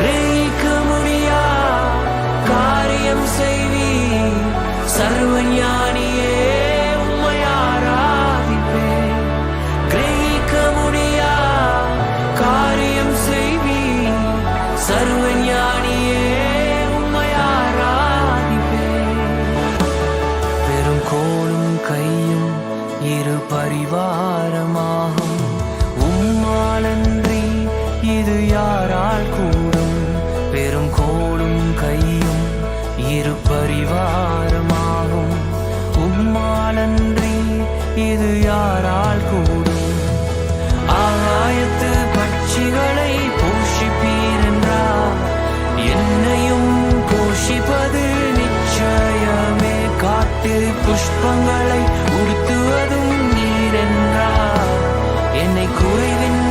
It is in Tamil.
கிரகிக்க முடியா காரியம் செய்வி சர்வஞானியே உம்மை ஆராதிப்பேன் கிரகிக்க முடியா காரியம் செய்வி சர்வஞானியே உம்மை ஆராதிப்பேன் பெரும் கோளும் கையும் இரு பரிவாரமாகும் இரு பரிவாரமாகும். உம்மாலன்றி இது யாரால் கூடும்? ஆகாயத்து பட்சிகளை போஷிப்பீர் என்றார் என்னையும் போஷிப்பது நிச்சயமே. காட்டு புஷ்பங்களை உடுத்துவதும் நீர் என்னை குறைவின்